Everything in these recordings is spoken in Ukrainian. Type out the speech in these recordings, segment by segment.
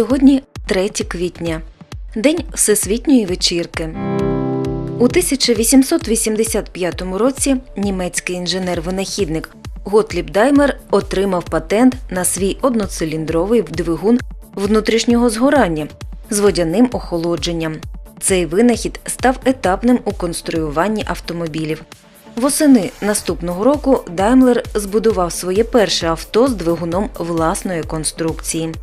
Сьогодні 3 квітня, День Всесвітньої вечірки. У 1885 році німецький інженер-винахідник Готліб Даймер отримав патент на свій одноциліндровий двигун внутрішнього згорання з водяним охолодженням. Цей винахід став етапним у конструюванні автомобілів. Восени наступного року Даймлер збудував своє перше авто з двигуном власної конструкції.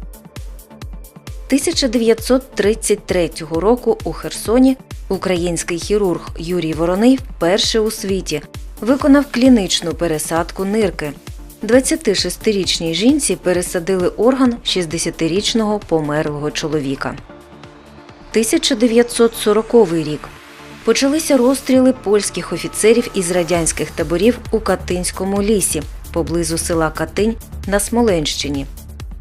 1933 року у Херсоні український хірург Юрій Вороний вперше у світі виконав клінічну пересадку нирки. 26-річній жінці пересадили орган 60-річного померлого чоловіка. 1940 рік. Почалися розстріли польських офіцерів із радянських таборів у Катинському лісі поблизу села Катинь на Смоленщині.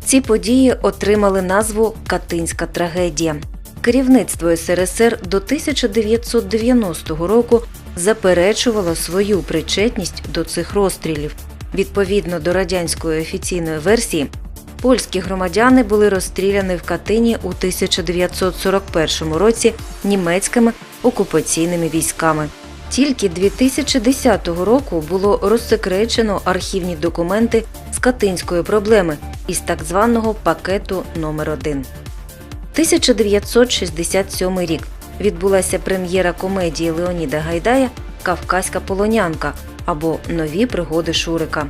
Ці події отримали назву Катинська трагедія. Керівництво СРСР до 1990 року заперечувало свою причетність до цих розстрілів. Відповідно до радянської офіційної версії, польські громадяни були розстріляні в Катині у 1941 році німецькими окупаційними військами. Тільки 2010 року було розсекречено архівні документи катинської проблеми із так званого пакету номер 1 1967 рік відбулася прем'єра комедії Леоніда Гайдая Кавказька полонянка або Нові пригоди Шурика.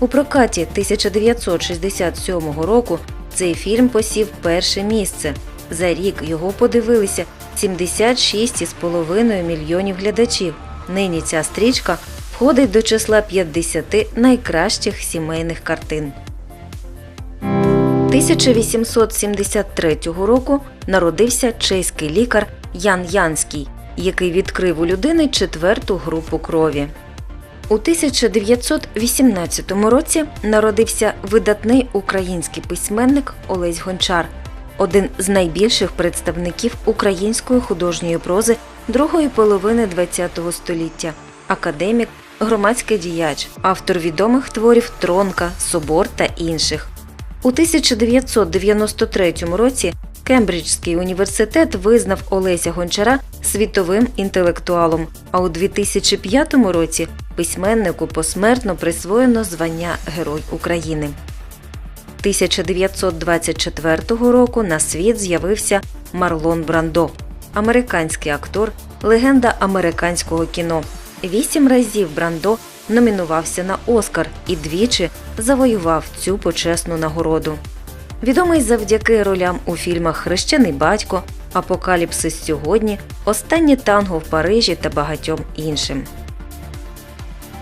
У прокаті 1967 року цей фільм посів перше місце. За рік його подивилися 76,5 мільйонів глядачів. Нині ця стрічка входить до числа 50 найкращих сімейних картин. 1873 року народився чеський лікар Ян Янський, який відкрив у людини четверту групу крові. У 1918 році народився видатний український письменник Олесь Гончар, один з найбільших представників української художньої прози другої половини ХХ століття, академік, громадський діяч, автор відомих творів Тронка, Собор та інших. У 1993 році Кембриджський університет визнав Олеся Гончара світовим інтелектуалом, а у 2005 році письменнику посмертно присвоєно звання Герой України. 1924 року на світ з'явився Марлон Брандо, американський актор, легенда американського кіно. Вісім разів Брандо номінувався на Оскар і двічі завоював цю почесну нагороду. Відомий завдяки ролям у фільмах Хрещений батько, Апокаліпсис сьогодні, Останнє танго в Парижі та багатьом іншим.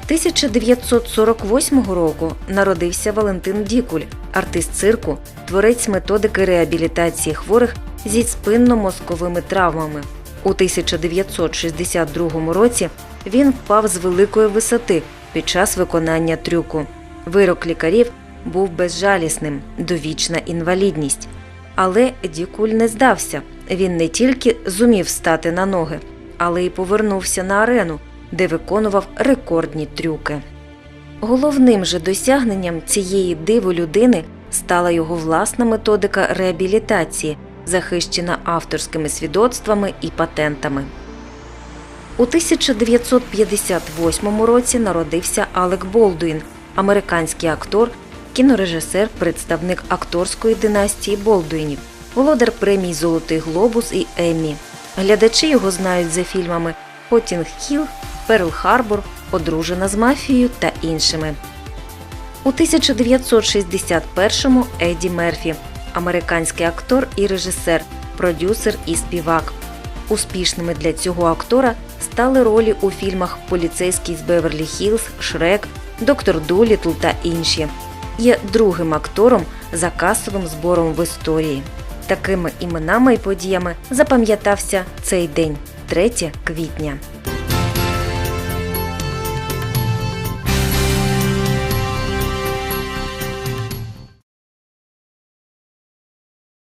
1948 року народився Валентин Дікуль, артист цирку, творець методики реабілітації хворих зі спинно-мозковими травмами. У 1962 році він впав з великої висоти під час виконання трюку. Вирок лікарів був безжалісним довічна інвалідність. Але Дікуль не здався. Він не тільки зумів стати на ноги, але й повернувся на арену, де виконував рекордні трюки. Головним же досягненням цієї диво людини стала його власна методика реабілітації, захищена авторськими свідоцтвами і патентами. У 1958 році народився Алек Болдуін, американський актор, кінорежисер, представник акторської династії Болдуїнів, володар премій Золотий Глобус і Еммі. Глядачі його знають за фільмами Хотінг Хіл, Перл Харбор, Одружена з мафією та іншими. У 1961-му Едді Мерфі, американський актор і режисер, продюсер і співак. Успішними для цього актора стали ролі у фільмах Поліцейський з Беверлі Хілз, Шрек, Доктор Дулітл та інші. Є другим актором за касовим збором в історії. Такими іменами і подіями запам'ятався цей день 3 квітня.